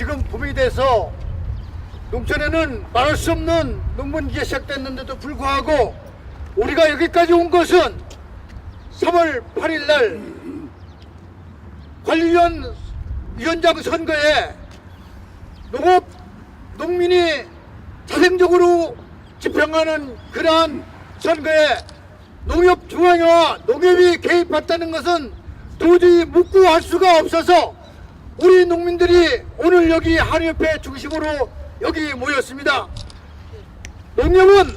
지금 봄이 돼서 농촌에는 말할 수 없는 농번기가 시작됐는데도 불구하고 우리가 여기까지 온 것은 3월 8일 날 관리위원 위원장 선거에 농업 농민이 자생적으로 집행하는 그러한 선거에 농협중앙회와 농협이 개입했다는 것은 도저히 묻고 할 수가 없어서 우리 농민들이 오늘 여기 한의협회 중심으로 여기 모였습니다. 농협은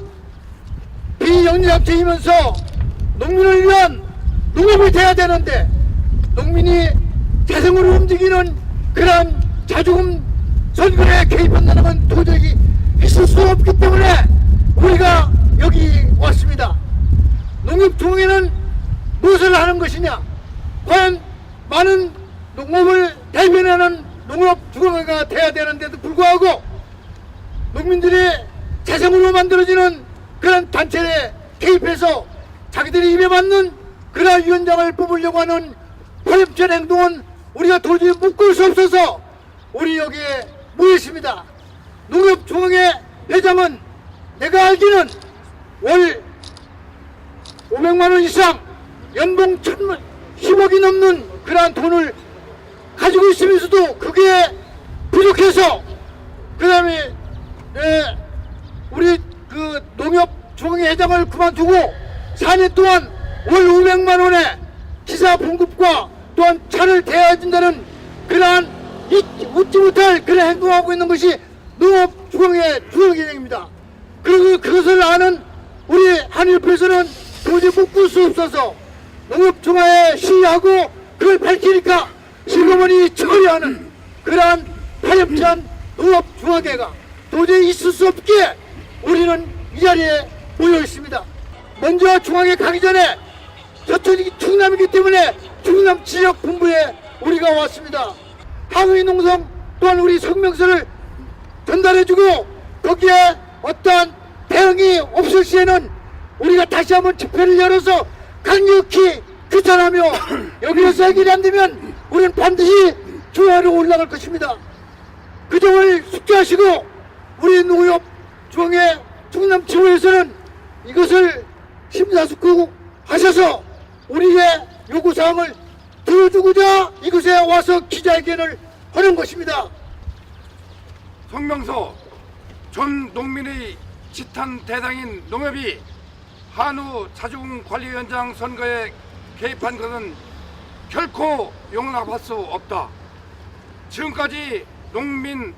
비영리학체이면서 농민을 위한 농업이 돼야 되는데 농민이 자생으로 움직이는 그러한 자주금 선거에 개입한다는 건 도저히 있을 수 없기 때문에 우리가 여기 왔습니다. 농협중앙회는 무엇을 하는 것이냐? 과연 많은 농업을 대변하는 농업중앙회가 돼야 되는데도 불구하고 농민들이 자생으로 만들어지는 그런 단체에 개입해서 자기들이 입에 맞는 그러한 위원장을 뽑으려고 하는 파렴치한 행동은 우리가 도저히 묶을 수 없어서 우리 여기에 모였습니다. 농협중앙회 회장은 내가 알기는 월 500만 원 이상 연봉 천만 10억이 넘는 그러한 돈을 가지고 있으면서도 그게 부족해서 그 다음에 예, 우리 그 농협 중앙회 회장을 그만두고 4년 동안 월 500만 원의 기사 봉급과 또한 차를 대야 된다는 그러한 잊- 웃지 못할 그런 행동하고 있는 것이 농업 중앙회 중앙회장입니다. 그리고 그것을 아는 우리 한일협에서는 도저히 묶을 수 없어서 농업 중앙회 시위하고 그걸 밝히니까 시어머니 처리하는 그러한 파렴치한 농업중앙회가 도저히 있을 수 없기에 우리는 이 자리에 모여 있습니다. 먼저 중앙에 가기 전에 저쪽이 충남이기 때문에 충남 지역 본부에 우리가 왔습니다. 항의 농성 또한 우리 성명서를 전달해주고 거기에 어떠한 대응이 없을 시에는 우리가 다시 한번 집회를 열어서 강력히 규탄하며 여기에서 해결이 안 되면 우리는 반드시 중앙으로 올라갈 것입니다. 그 점을 숙지하시고 우리 농협 중앙회 충남 지부에서는 이것을 심사숙고 하셔서 우리의 요구사항을 들어주고자 이곳에 와서 기자회견을 하는 것입니다. 성명서 전 농민의 지탄 대상인 농협이 한우 자주금 관리위원장 선거에 개입한 것은 결코 용납할 수 없다. 지금까지 농민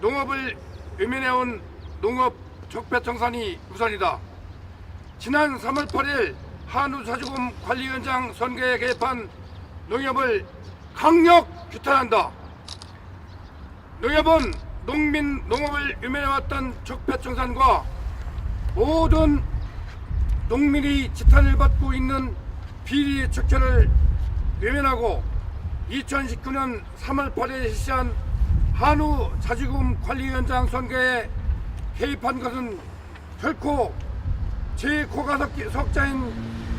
농업을 외면해온 농업 적폐청산이 우선이다. 지난 3월 8일 한우 자주금 관리위원장 선거에 개입한 농협을 강력 규탄한다. 농협은 농민 농업을 유면해왔던 적폐청산과 모든 농민이 지탄을 받고 있는 비리 척결을 외면하고 2019년 3월 8일에 실시한 한우 자주금 관리위원장 선거에 개입한 것은 결코 제 코가 석- 석자인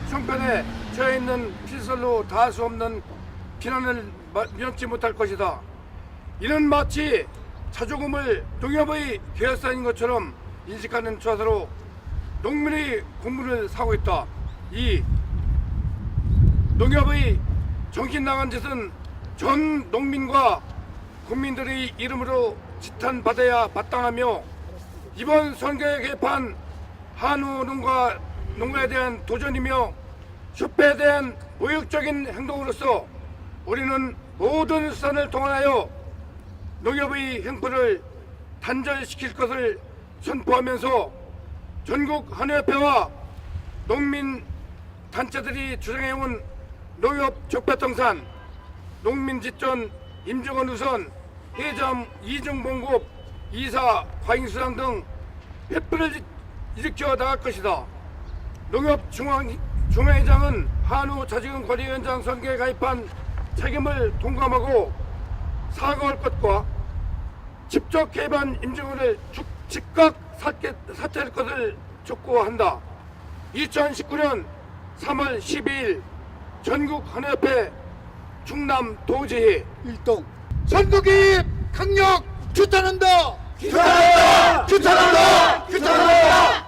형편에 처해 있는 필설로 다할 수 없는 비난을 마- 면치 못할 것이다. 이는 마치 자조금을 농협의 계열사인 것처럼 인식하는 추세로 농민의 공분을 사고 있다. 이 농협의 정신 나간 짓은 전 농민과 국민들의 이름으로 지탄받아야 마땅하며 이번 선거에 개입한 한우 농가 농가에 대한 도전이며 협회에 대한 모욕적인 행동으로서 우리는 모든 수단을 동원하여 농협의 행포를 단절시킬 것을 선포하면서 전국 한의협회와 농민 단체들이 주장해온 농협 적폐청산, 농민집전, 임종원 우선, 해점 이중봉급, 이사 과잉수당 등 횃불을 일으켜 나갈 것이다. 농협 중앙, 중앙회장은 한우 자지금 관리위원장 선거에 가입한 책임을 동감하고 사과할 것과 직접 개입한 임종원을 주- 즉각 사퇴, 사퇴할 것을 촉구한다. 2019년 3월 12일 전국 한의협회 충남 도지회 일동 개입 강력 규탄한다 규탄한다! 규탄한다! 규탄한다!